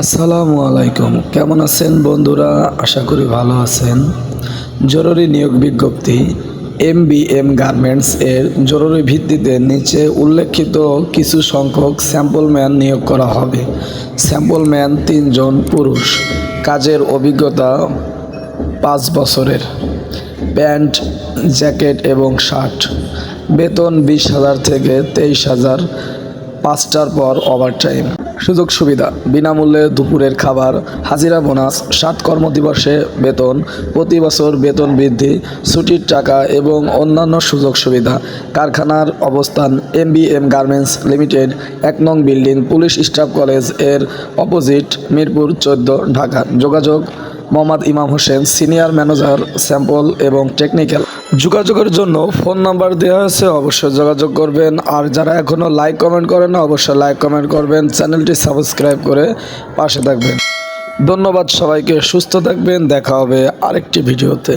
আসসালামু আলাইকুম। কেমন আছেন বন্ধুরা? আশা করি ভালো আছেন। জরুরি নিয়োগ বিজ্ঞপ্তি এম বি এম গার্মেন্টস এর জরুরি ভিত্তিতে নিচে উল্লেখিত কিছু সংখ্যক স্যাম্পল ম্যান নিয়োগ করা হবে। স্যাম্পল ম্যান তিনজন পুরুষ। কাজের অভিজ্ঞতা পাঁচ বছরের। প্যান্ট, জ্যাকেট এবং শার্ট। বেতন বিশ হাজার থেকে তেইশ হাজার। পাঁচটার পর ওভারটাইম সুযোগ সুবিধা। বিনামূল্যে দুপুরের খাবার, হাজিরা বোনাস, সাত কর্মদিবসে বেতন, প্রতি বছর বেতন বৃদ্ধি, ছুটির টাকা এবং অন্যান্য সুযোগ সুবিধা। কারখানার অবস্থান M B M garments limited, এক নং বিল্ডিং, পুলিশ স্টাফ কলেজের অপোজিট, মিরপুর চোদ্দ, ঢাকা। যোগাযোগ Mohammad Imam Hossain, senior manager sample এবং টেকনিক্যাল। যোগাযোগের জন্য ফোন নাম্বার দেওয়া হয়েছে, অবশ্যই যোগাযোগ করবেন। আর যারা এখনও লাইক কমেন্ট করেন না, অবশ্যই লাইক কমেন্ট করবেন। চ্যানেলটি সাবস্ক্রাইব করে পাশে থাকবেন। ধন্যবাদ সবাইকে, সুস্থ থাকবেন। দেখা হবে আরেকটি ভিডিওতে।